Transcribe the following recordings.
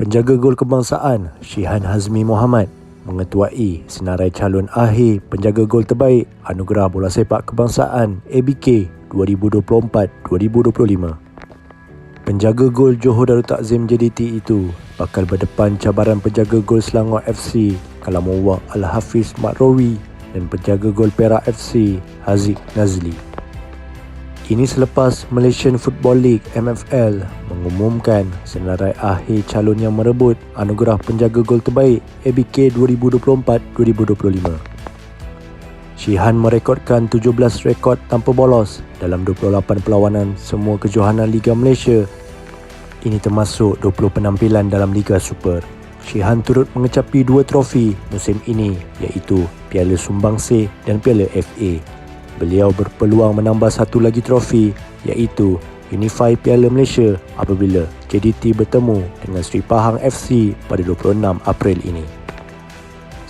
Penjaga gol kebangsaan Syihan Hazmi Muhammad mengetuai senarai calon akhir penjaga gol terbaik Anugerah Bola Sepak Kebangsaan ABK 2024-2025. Penjaga gol Johor Darul Takzim JDT itu bakal berdepan cabaran penjaga gol Selangor FC Kalamullah Al-Hafiz Makrowi dan penjaga gol Perak FC Haziq Nazli. Ini selepas Malaysian Football League MFL mengumumkan senarai akhir calon yang merebut anugerah penjaga gol terbaik ABK 2024-2025. Syihan merekodkan 17 rekod tanpa bolos dalam 28 perlawanan semua kejohanan Liga Malaysia. Ini termasuk 20 penampilan dalam Liga Super. Syihan turut mengecapi dua trofi musim ini iaitu Piala Sumbangsih dan Piala FA beliau berpeluang menambah satu lagi trofi iaitu Unify Piala Malaysia apabila JDT bertemu dengan Sri Pahang FC pada 26 April ini.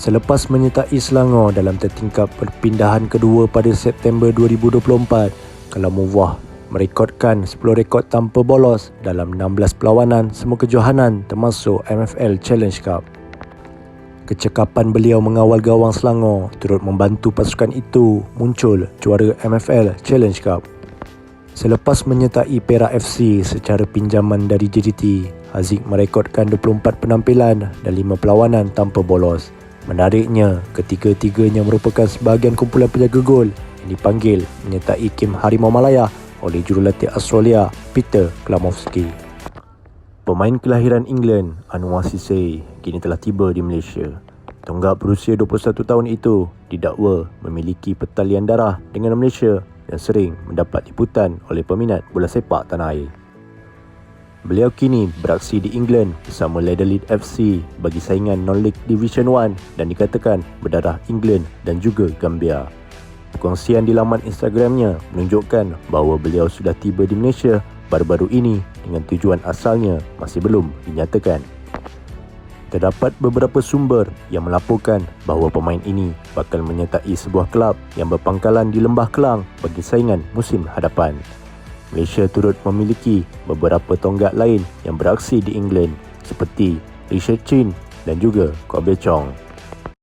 Selepas menyertai Selangor dalam tertingkap perpindahan kedua pada September 2024, Kalamullah merekodkan 10 rekod tanpa bolos dalam 16 perlawanan semua kejohanan termasuk MFL Challenge Cup. Kecekapan beliau mengawal gawang Selangor turut membantu pasukan itu muncul juara MFL Challenge Cup. Selepas menyertai Perak FC secara pinjaman dari JDT, Haziq merekodkan 24 penampilan dan 5 perlawanan tanpa bolos. Menariknya, ketiga-tiganya merupakan sebahagian kumpulan penjaga gol yang dipanggil menyertai Kim Harimau Malaya oleh jurulatih Australia Peter Klamovski. Pemain kelahiran England, Anwar Sisay, kini telah tiba di Malaysia. Tonggak berusia 21 tahun itu didakwa memiliki pertalian darah dengan Malaysia dan sering mendapat liputan oleh peminat bola sepak tanah air. Beliau kini beraksi di England bersama Leicester FC bagi saingan Non-League Division 1 dan dikatakan berdarah England dan juga Gambia. Perkongsian di laman Instagramnya menunjukkan bahawa beliau sudah tiba di Malaysia baru-baru ini dengan tujuan asalnya masih belum dinyatakan. Terdapat beberapa sumber yang melaporkan bahawa pemain ini bakal menyertai sebuah kelab yang berpangkalan di Lembah Kelang bagi saingan musim hadapan. Malaysia turut memiliki beberapa tonggak lain yang beraksi di England seperti Richard Chin dan juga Kobe Chong.